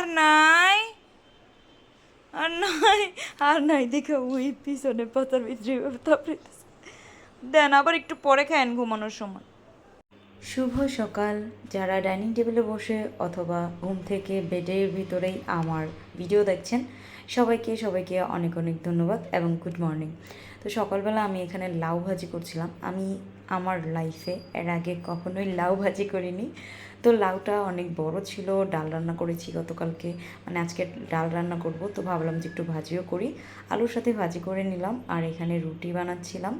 আর নাই। আর নাই আর নাই দেখে ওই পিছনে পাতার ভিতরে তারপরে দেন আবার একটু পরে খায়েন ঘুমানোর সময়। শুভ সকাল, যারা ডাইনিং টেবিলে বসে অথবা ঘুম থেকে বেডের ভিতরেই আমার ভিডিও দেখছেন, সবাইকে সবাইকে অনেক অনেক ধন্যবাদ এবং গুড মর্নিং তো সকালবেলা আমি এখানে লাউ ভাজি করছিলাম। আমি আমার লাইফে এর আগে কখনোই লাউ ভাজি করিনি। তো লাউটা অনেক বড় ছিল, ডাল রান্না করেছি গতকালকে। মানে আজকে ডাল রান্না করব, তো ভাবলাম যে একটু ভাজিও করি। আলুর সাথে ভাজি করে নিলাম আর এখানে রুটি বানাচ্ছিলাম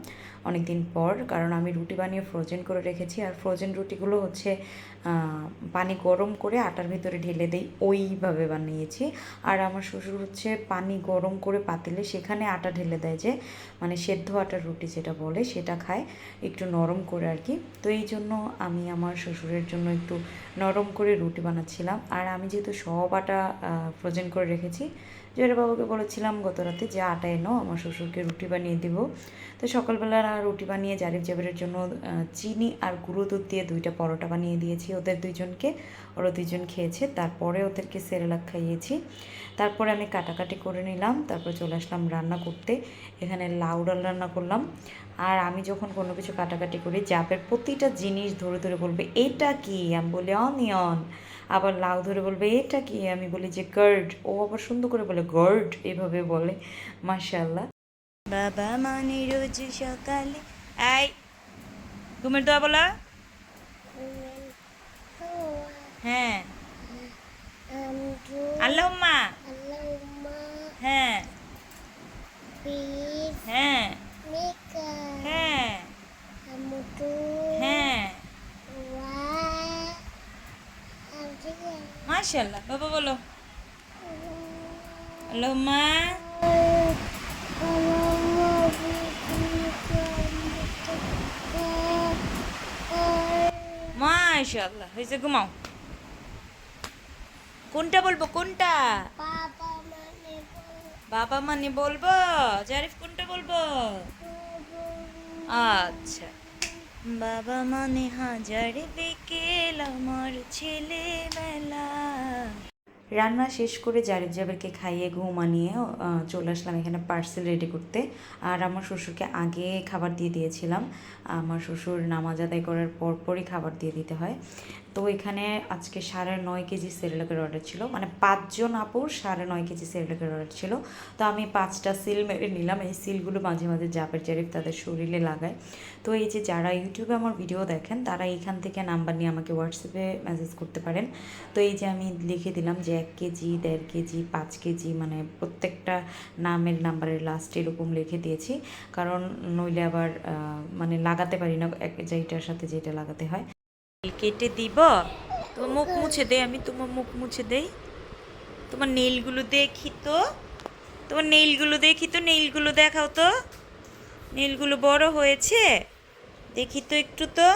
অনেক দিন পর, কারণ আমি রুটি বানিয়ে ফ্রোজেন করে রেখেছি। আর ফ্রোজেন রুটিগুলো হচ্ছে পানি গরম করে আটার ভিতরে ঢেলে দেই, ওইভাবে বানিয়েছি। আর আমার শ্বশুর হচ্ছে পানি গরম করে পাতিলে সেখানে আটা ঢেলে দেয় যে মানে সেদ্ধ আটার রুটি যেটা বলে সেটা খায়, একটু নরম করে আর কি। তো এই জন্য আমি আমার শ্বশুরের জন্য একটু নরম করে রুটি বানাচ্ছিলাম। আর আমি যেহেতু সব আটা ফ্রোজেন করে রেখেছি জয়ের বাবাকে বলেছিলাম গত রাতে যে আটা এনো আমার শ্বশুরকে রুটি বানিয়ে দিব। তো সকালবেলা রুটি বানিয়ে জারিফ জাবেরের জন্য চিনি আর গুঁড়ো দুধ দিয়ে দুইটা পরোটা বানিয়ে দিয়েছি ওদের দুইজনকে। ওরা দুইজন খেয়েছে, তারপরে ওদেরকে সেরেলাক খাইয়েছি। তারপরে আমি কাটাকাটি করে নিলাম, তারপর চলে আসলাম রান্না করতে। এখানে লাউ ডাল রান্না করলাম। আর আমি যখন কোনো কিছু কাটাকাটি করি, জাবের প্রতিটা জিনিস ধরে ধরে বলবে, এটা কি? আমি বলি, অনিয়ন। আবার লাউ ধরে বলবে, এটা কি? আমি বলি, যে গার্ড ও আবার সুন্দর করে বলে গার্ড এভাবে বলে মাশাল্লাহ বাবা মানে রোজ সকালে, আই, ঘুমের দোয়া বলা। হ্যাঁ। আল্লাহ মা হ্যাঁ। হ্যাঁ। হ্যাঁ। হ্যাঁ। মাশাল্লাহ বাবা বলো। আল্লাহ মা মাশাল্লাহ হয়েছে ঘুমাও। কোনটা বলব, কোনটা? বাবা মানে বলব, জারিফ কোনটা বলব? আচ্ছা। বাবা মানে হাজার বিকেল, আমার ছেলেবেলা। রান্না শেষ করে জারিফ জাবেরকে খাইয়ে ঘুম আনিয়ে চলে আসলাম এখানে পার্সেল রেডি করতে। আর আমার শ্বশুরকে আগে খাবার দিয়ে দিয়েছিলাম। আমার শ্বশুর নামাজ আদায় করার পরপরই খাবার দিয়ে দিতে হয়। তো এখানে আজকে সাড়ে নয় কেজি সেরেলাকের অর্ডার ছিল। মানে পাঁচজন আপুর সাড়ে নয় কেজি সেরেলাকের অর্ডার ছিল। তো আমি পাঁচটা সিল মেরে নিলাম। এই সিলগুলো মাঝে মাঝে জাপের জারিফ তাদের শরীরে লাগায়। তো এই যে যারা ইউটিউবে আমার ভিডিও দেখেন, তারা এখান থেকে নাম্বার নিয়ে আমাকে হোয়াটসঅ্যাপে মেসেজ করতে পারেন। তো এই যে আমি লিখে দিলাম যে এক কেজি, দেড় কেজি, পাঁচ কেজি মানে প্রত্যেকটা নামের নাম্বারের লাস্ট এরকম লিখে দিয়েছি। কারণ নইলে আবার মানে লাগাতে পারি না। এক যেটার সাথে যেটা লাগাতে হয়। কেটে দিব। তোমার মুখ মুছে দে আমি তোমার মুখ মুছে দেই। তোমার নেইলগুলো দেখি তো। তোমার নেইলগুলো দেখি তো, নেইলগুলো দেখাও তো। নীলগুলো বড় হয়েছে, দেখি তো একটু তো।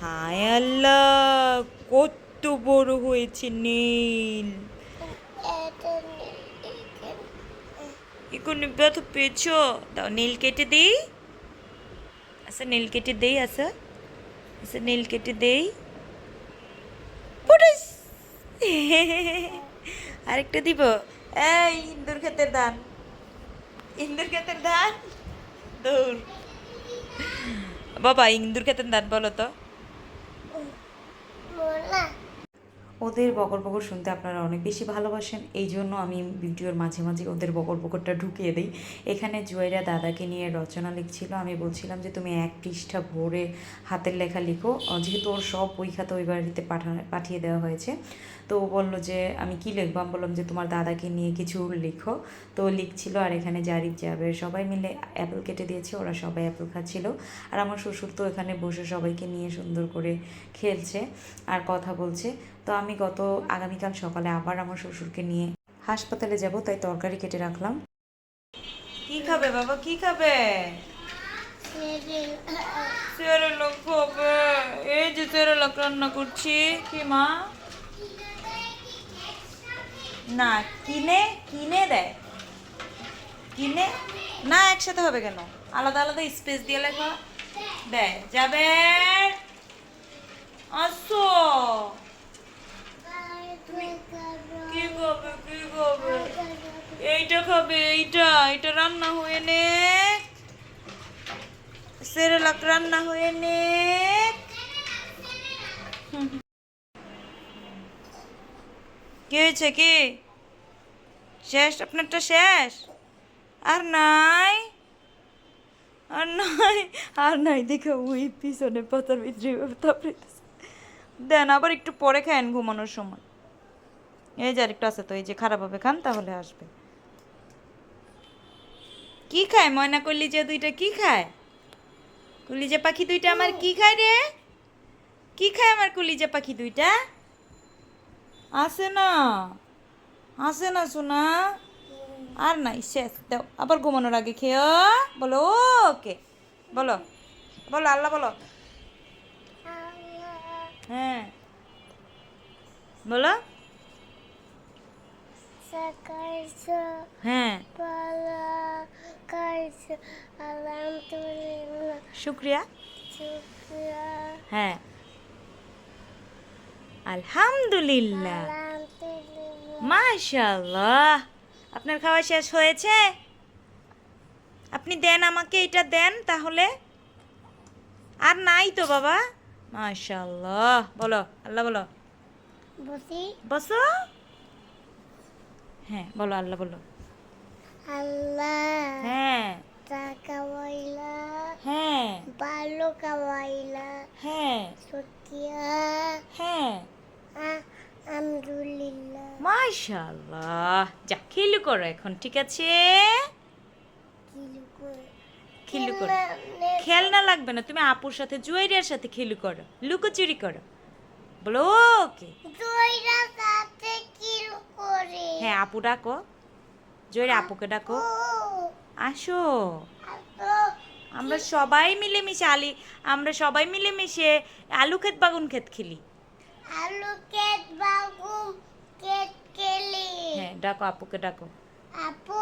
হায় আল্লাহ, কত বড় হয়েছে নেইল। এখানে ব্যথা পেয়েছ? দাও, নেইল কেটে দিই। আচ্ছা নেইল কেটে দিই আচ্ছা। নীল কেটে দেই। পুটিস আরেকটা দিব। এই, ইন্দুর খেতের দান ইন্দুর খেতের দান দৌড় বাবা, ইন্দুর খেতের দান বলো তো। ওদের বকর বকর শুনতে আপনারা অনেক বেশি ভালোবাসেন। এই জন্য আমি ভিডিওর মাঝে মাঝে ওদের বকর বকরটা ঢুকিয়ে দিই। এখানে জুয়েরা দাদাকে নিয়ে রচনা লিখছিল। আমি বলছিলাম যে, তুমি এক পৃষ্ঠা ভরে হাতের লেখা লিখো। যেহেতু ওর সব বই খাতা ওই বাড়িতে পাঠা, পাঠিয়ে দেওয়া হয়েছে। তো ও বলল যে, আমি কি লিখব? আমি বললাম যে, তোমার দাদাকে নিয়ে কিছু লিখো। তো লিখছিল, আর এখানে জারিফ যাবে সবাই মিলে অ্যাপেল কেটে দিয়েছে। ওরা সবাই অ্যাপেল খাচ্ছিল। আর আমার শ্বশুর তো এখানে বসে সবাইকে নিয়ে সুন্দর করে খেলছে। আর কথা বলছে তো আমি গত আগামীকাল সকালে আবার আমার শ্বশুরকে নিয়ে হাসপাতালে যাব, তাই তরকারি কেটে রাখলাম। কি খাবে বাবা? কি খাবে? এই যে সেরেলাক রান্না করছি। কি মা? না, কিনে কিনে দেয় কিনে? না, একসাথে হবে কেন? আলাদা আলাদা স্পেস দিয়ে লেখা। দেয় যাবে। আসো। কি খাবে কি খাবে এইটা খাবে এইটা এটা রান্না হয়ে নে সেরেলাক রান্না হয়ে নে কি হয়েছে কি? শেষ? আপনারটা শেষ? আর নাই? আর নাই? আর নাই দেখে ওই পিছনে পাতার ভিতরে তারপরে দেন আবার একটু পরে খায়েন ঘুমানোর সময়। এই যে আরেকটু আছে তো, এই যে খারাপ হবে, খান তাহলে আসবে। কি খায়? ময়না কলিজা দুইটা কি খায়? কলিজা পাখি দুইটা আমার কি খায় রে? কি খায় আমার কলিজা পাখি দুইটা? আছে না। আছে না সোনা? আর নাই, শেষ। দাও, আবার ঘুমানোর আগে খেয়ে বলো, ওকে। বলো বলো, আল্লাহ বলো। হ্যাঁ। বলো। হ্যাঁ। শুক্রিয়া। হ্যাঁ। আলহামদুলিল্লাহ। মাশাল্লাহ আপনার খাওয়া শেষ হয়েছে? আপনি দেন আমাকে এটা দেন তাহলে। আর নাই তো বাবা। মাশাল্লাহ বলো আল্লাহ বলো। বসো। হ্যাঁ বলো আল্লাহ বলো। Allah হ্যাঁ। হ্যাঁ। হ্যাঁ। হ্যাঁ। যা খিলু করো এখন ঠিক আছে? খিলু করো। খেলনা লাগবে না তুমি আপুর সাথে জুয়েরিয়ার সাথে খিলু করো। লুকোচুরি করো। বলো ওকে। সাথে হ্যাঁ আপু ডাকো। জোরে আপুকে ডাকো। আসো। আমরা সবাই মিলেমিশে আলি আমরা সবাই মিলেমিশে আলু ক্ষেত বাগুন ক্ষেত খেলি। আলু ক্ষেত বাগুন ক্ষেত খেলি। হ্যাঁ ডাকো আপুকে ডাকো। আপু।